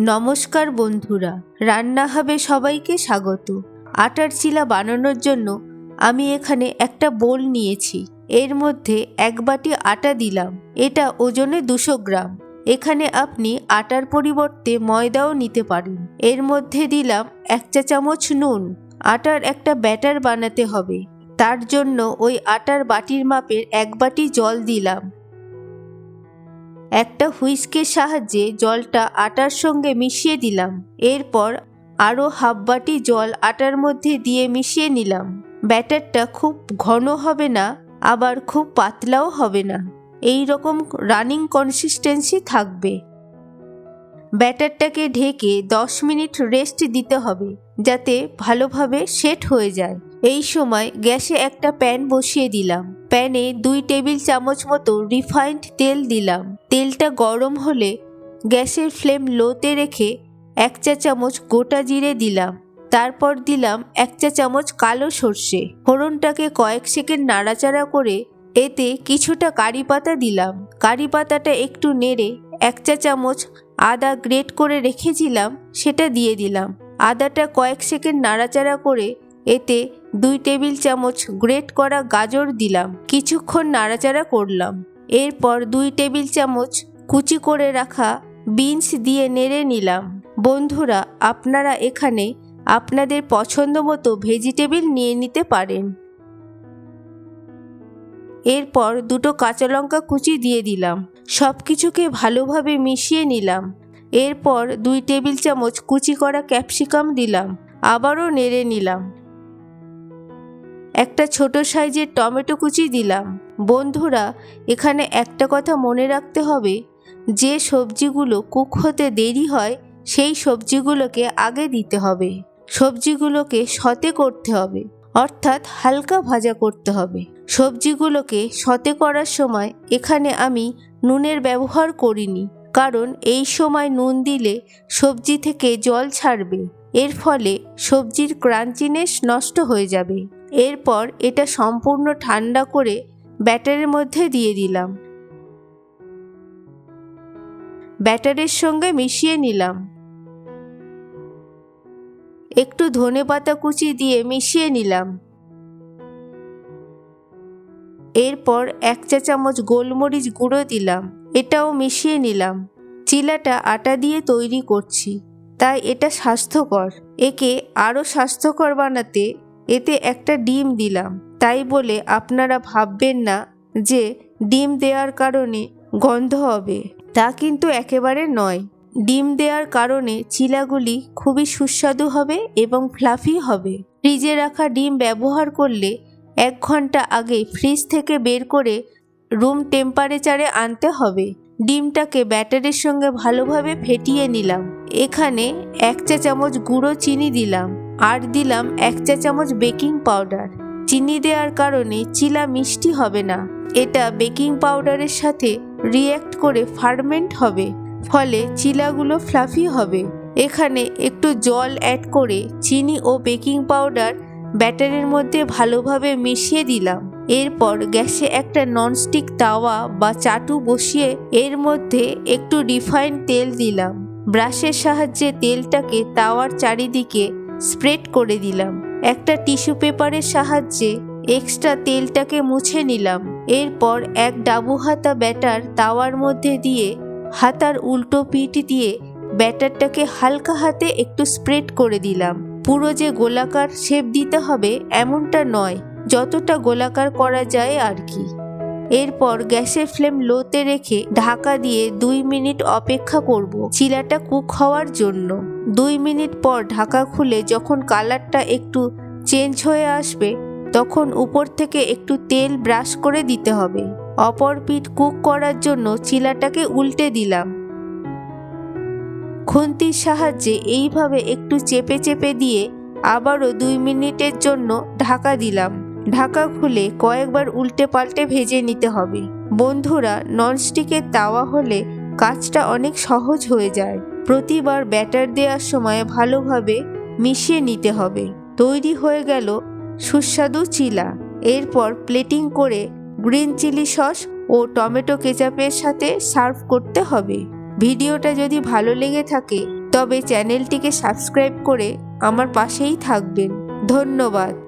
নমস্কার বন্ধুরা, রান্না হবে সবাইকে স্বাগত। আটার চিলা বানানোর জন্য আমি এখানে একটা বোল নিয়েছি। এর মধ্যে এক বাটি আটা দিলাম। এটা ওজনে দুশো গ্রাম। এখানে আপনি আটার পরিবর্তে ময়দাও নিতে পারেন। এর মধ্যে দিলাম এক চা চামচ নুন। আটার একটা ব্যাটার বানাতে হবে। তার জন্য ওই আটার বাটির মাপের এক বাটি জল দিলাম। একটা হুইস্কের সাহায্যে জলটা আটার সঙ্গে মিশিয়ে দিলাম। এরপর আরও হাফ বাটি জল আটার মধ্যে দিয়ে মিশিয়ে নিলাম। ব্যাটারটা খুব ঘন হবে না, আবার খুব পাতলাও হবে না। এই রকম রানিং কনসিস্টেন্সি থাকবে। ব্যাটারটাকে ঢেকে দশ মিনিট রেস্ট দিতে হবে, যাতে ভালোভাবে সেট হয়ে যায়। এই সময় গ্যাসে একটা প্যান বসিয়ে দিলাম। প্যানে দুই টেবিল চামচ মতো রিফাইন্ড তেল দিলাম। তেলটা গরম হলে গ্যাসের ফ্লেম লোতে রেখে এক চা চামচ গোটা জিরে দিলাম। তারপর দিলাম এক চা চামচ কালো সর্ষে। ফোড়নটাকে কয়েক সেকেন্ড নাড়াচাড়া করে এতে কিছুটা কারি পাতা দিলাম। কারি পাতাটা একটু নেড়ে এক চা চামচ আদা গ্রেট করে রেখেছিলাম, সেটা দিয়ে দিলাম। আদাটা কয়েক সেকেন্ড নাড়াচাড়া করে এতে দুই টেবিল চামচ গ্রেট করা গাজর দিলাম। কিছুক্ষণ নাড়াচাড়া করলাম। এরপর দুই টেবিল চামচ কুচি করে রাখা বিনস দিয়ে নেড়ে নিলাম। বন্ধুরা, আপনারা এখানে আপনাদের পছন্দ মতো ভেজিটেবিল নিয়ে নিতে পারেন। এরপর দুটো কাঁচা লঙ্কা কুচি দিয়ে দিলাম। সব কিছুকে ভালোভাবে মিশিয়ে নিলাম। এরপর দুই টেবিল চামচ কুচি করা ক্যাপসিকাম দিলাম। আবারও নেড়ে নিলাম। একটা ছোট সাইজের টমেটো কুচি দিলাম। বন্ধুরা, এখানে একটা কথা মনে রাখতে হবে, যে সবজিগুলো কুক হতে দেরি হয়, সেই সবজিগুলোকে আগে দিতে হবে। সবজিগুলোকে সতে করতে হবে। অর্থাৎ হালকা ভাজা করতে হবে। সবজিগুলোকে সতে করার সময় এখানে আমি নুনের ব্যবহার করিনি, কারণ এই সময় নুন দিলে সবজি থেকে জল ছাড়বে। এর ফলে সবজির ক্রাঞ্চিনেস নষ্ট হয়ে যাবে। এরপর এটা সম্পূর্ণ ঠান্ডা করে ব্যাটারের মধ্যে দিয়ে দিলাম। ব্যাটারের সঙ্গে মিশিয়ে নিলাম। একটু ধনে পাতা কুচি দিয়ে মিশিয়ে নিলাম। এরপর এক চা চামচ গোলমরিচ গুঁড়ো দিলাম, এটাও মিশিয়ে নিলাম। চিলাটা আটা দিয়ে তৈরি করছি, তাই এটা স্বাস্থ্যকর। একে আরও স্বাস্থ্যকর বানাতে এতে একটা ডিম দিলাম, তাই বলে আপনারা ভাববেন না যে ডিম দেওয়ার কারণে গন্ধ হবে। তা কিন্তু একেবারে নয়। ডিম দেওয়ার কারণে চিলাগুলি খুবই সুস্বাদু হবে এবং ফ্লাফি হবে। ফ্রিজে রাখা ডিম ব্যবহার করলে এক ঘণ্টা আগে ফ্রিজ থেকে বের করে রুম টেম্পারেচারে আনতে হবে। ডিমটাকে ব্যাটারের সঙ্গে ভালোভাবে ফেটিয়ে নিলাম। এখানে এক চা চামচ গুঁড়ো চিনি দিলাম আর দিলাম এক চা চামচ বেকিং পাউডার। চিনি দেওয়ার কারণে চিলা মিষ্টি হবে না। এটা বেকিং পাউডারের সাথে রিয়্যাক্ট করে ফার্মেন্ট হবে। ফলে চিলাগুলো ফ্লাফি হবে। এখানে একটু জল অ্যাড করে চিনি ও বেকিং পাউডার ব্যাটারের মধ্যে ভালোভাবে মিশিয়ে দিলাম। এরপর গ্যাসে একটা ননস্টিক তাওয়া বা চাটু বসিয়ে এর মধ্যে একটু রিফাইন্ড তেল দিলাম। ব্রাশের সাহায্যে তেলটাকে তাওয়ার চারিদিকে স্প্রেড করে দিলাম। একটা টিস্যু পেপারের সাহায্যে এক্সট্রা তেলটাকে মুছে নিলাম। এরপর এক ডাবু হাতা ব্যাটার তাওয়ার মধ্যে দিয়ে হাতার উল্টো পিঠ দিয়ে ব্যাটারটাকে হালকা হাতে একটু স্প্রেড করে দিলাম। পুরো যে গোলাকার শেপ দিতে হবে এমনটা নয়, যতটা গোলাকার করা যায় আর কি। এরপর গ্যাসের ফ্লেম লোতে রেখে ঢাকা দিয়ে দুই মিনিট অপেক্ষা করব চিলাটা কুক হওয়ার জন্য। দুই মিনিট পর ঢাকা খুলে যখন কালারটা একটু চেঞ্জ হয়ে আসবে, তখন উপর থেকে একটু তেল ব্রাশ করে দিতে হবে। অপর পিঠ কুক করার জন্য চিলাটাকে উল্টে দিলাম। খুন্তির সাহায্যে এইভাবে একটু চেপে চেপে দিয়ে আবারও দুই মিনিটের জন্য ঢাকা দিলাম। ঢাকা খুলে কয়েকবার উল্টে পাল্টে ভেজে নিতে হবে। বন্ধুরা, ননস্টিকের তাওয়া হলে কাজটা অনেক সহজ হয়ে যায়। প্রতিবার ব্যাটার দেওয়ার সময় ভালোভাবে মিশিয়ে নিতে হবে। তৈরি হয়ে গেল সুস্বাদু চিলা। এরপর প্লেটিং করে গ্রিন চিলি সস ও টমেটো কেচাপের সাথে সার্ভ করতে হবে। ভিডিওটা যদি ভালো লেগে থাকে, তবে চ্যানেলটিকে সাবস্ক্রাইব করে আমার পাশেই থাকবেন। ধন্যবাদ।